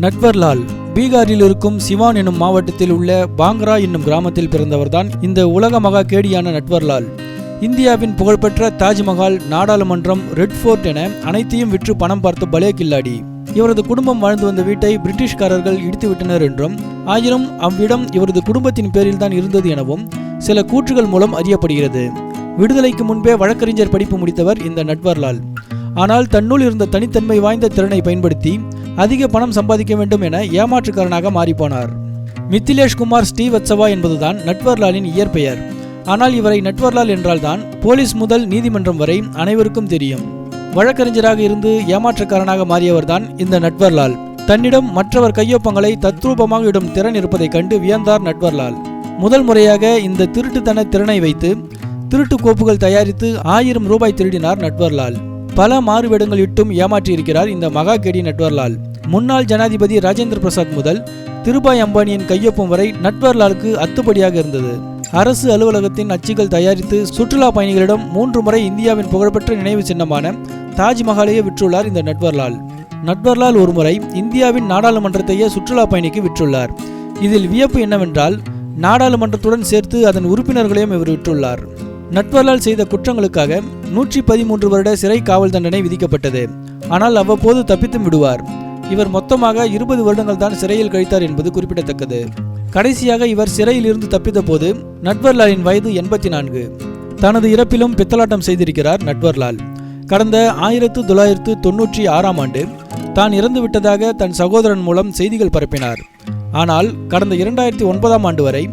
நட்வர்லால் பீகாரில் இருக்கும் சிவான் எனும் மாவட்டத்தில் உள்ள பாங்க்ரா என்னும் கிராமத்தில் பிறந்தவர்தான் இந்த உலக மகா கேடியான நட்வர்லால் இந்தியாவின் புகழ்பெற்ற தாஜ்மஹால் நாடாளுமன்றம் ரெட் ஃபோர்ட் என அனைத்தையும் விற்று பணம் பார்த்த பலே கில்லாடி. இவரது குடும்பம் வாழ்ந்து வந்த வீட்டை பிரிட்டிஷ்காரர்கள் இடித்துவிட்டனர் என்றும் ஆயினும் அவ்விடம் இவரது குடும்பத்தின் பேரில் தான் இருந்தது எனவும் சில கூற்றுகள் மூலம் அறியப்படுகிறது. விடுதலைக்கு முன்பே வழக்கறிஞர் படிப்பு முடித்தவர் இந்த நட்வர்லால் ஆனால் தன்னுள் இருந்த தனித்தன்மை வாய்ந்த திறனை பயன்படுத்தி அதிக பணம் சம்பாதிக்க வேண்டும் என ஏமாற்றுக்காரனாக மாறிப்போனார். மித்திலேஷ் குமார் ஸ்ரீவத்சவா என்பதுதான் நட்வர்லாலின் இயற்பெயர். ஆனால் இவரை நட்வர்லால் என்றால்தான் போலீஸ் முதல் நீதிமன்றம் வரை அனைவருக்கும் தெரியும். வழக்கறிஞராக இருந்து ஏமாற்றுக்காரனாக மாறியவர்தான் இந்த நட்வர்லால். தன்னிடம் மற்றவர் கையொப்பங்களை தத்ரூபமாக இடும் திறன் இருப்பதைக் கண்டு வியந்தார் நட்வர்லால். முதல் முறையாக இந்த திருட்டுத்தன திறனை வைத்து திருட்டு கோப்புகள் தயாரித்து ஆயிரம் ரூபாய் திருடினார் நட்வர்லால். பல மாறுவேடங்கள் இட்டும் ஏமாற்றியிருக்கிறார் இந்த மகா கெடி நட்வர்லால். முன்னாள் ஜனாதிபதி ராஜேந்திர பிரசாத் முதல் திருபாய் அம்பானியின் கையொப்பம் வரை நட்வர்லாலுக்கு அத்துப்படியாக இருந்தது. அரசு அலுவலகத்தின் அச்சுகள் தயாரித்து சுற்றுலா பயணிகளிடம் மூன்று முறை இந்தியாவின் புகழ்பெற்ற நினைவு சின்னமான தாஜ்மஹாலையே விற்றுள்ளார் இந்த நட்வர்லால். நட்வர்லால் ஒருமுறை இந்தியாவின் நாடாளுமன்றத்தையே சுற்றுலா பயணிக்கு விற்றுள்ளார். இதில் வியப்பு என்னவென்றால் நாடாளுமன்றத்துடன் சேர்த்து அதன் உறுப்பினர்களையும் இவர் விற்றுள்ளார். நட்வர்லால் செய்த குற்றங்களுக்காக நூற்றி பதிமூன்று வருட சிறை காவல் தண்டனை விதிக்கப்பட்டது. ஆனால் அவ்வப்போது தப்பித்தும் விடுவார். இவர் மொத்தமாக இருபது வருடங்கள் தான் சிறையில் கழித்தார் என்பது குறிப்பிடத்தக்கது. கடைசியாக இவர் சிறையில் இருந்து தப்பித்த போது நட்வர்லாலின் வயது எண்பத்தி நான்கு தனது இறப்பிலும் பித்தலாட்டம் செய்திருக்கிறார் நட்வர்லால். கடந்த ஆயிரத்து தொள்ளாயிரத்து தொன்னூற்றி ஆறாம் ஆண்டு தான் இறந்து விட்டதாக தன் சகோதரன் மூலம் செய்திகள் பரப்பினார். ஆனால் கடந்த இரண்டாயிரத்தி ஒன்பதாம் ஆண்டு வரை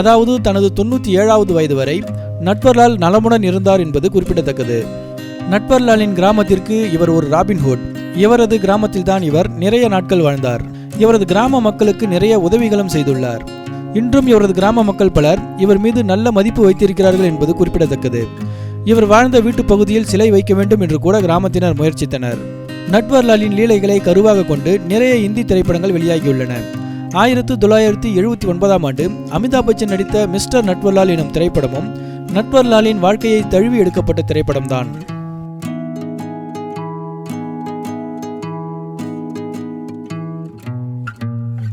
அதாவது தனது தொண்ணூற்றி ஏழாவது வயது வரை நட்வர்லால் நலமுடன் இருந்தார் என்பது குறிப்பிடத்தக்கது. நட்வர்லாலின் கிராமத்திற்கு இவர் ஒரு ராபின்ஹுட் இவரது கிராமத்தில்தான் இவர் நிறைய நாட்கள் வாழ்ந்தார். இவரது கிராம மக்களுக்கு நிறைய உதவிகளும் செய்துள்ளார். இன்றும் இவரது கிராம மக்கள் பலர் இவர் மீது நல்ல மதிப்பு வைத்திருக்கிறார்கள் என்பது குறிப்பிடத்தக்கது. இவர் வாழ்ந்த வீட்டு பகுதியில் சிலை வைக்க வேண்டும் என்று கூட கிராமத்தினர் முயற்சித்தனர். நட்வர்லாலின் லீலைகளை கருவாக கொண்டு நிறைய இந்தி திரைப்படங்கள் வெளியாகியுள்ளன. ஆயிரத்து தொள்ளாயிரத்தி எழுபத்தி ஒன்பதாம் ஆண்டு அமிதாப் பச்சன் நடித்த மிஸ்டர் நட்வர்லால் எனும் திரைப்படமும் நட்வர்லாலின் வாழ்க்கையை தழுவி எடுக்கப்பட்ட திரைப்படம்தான்.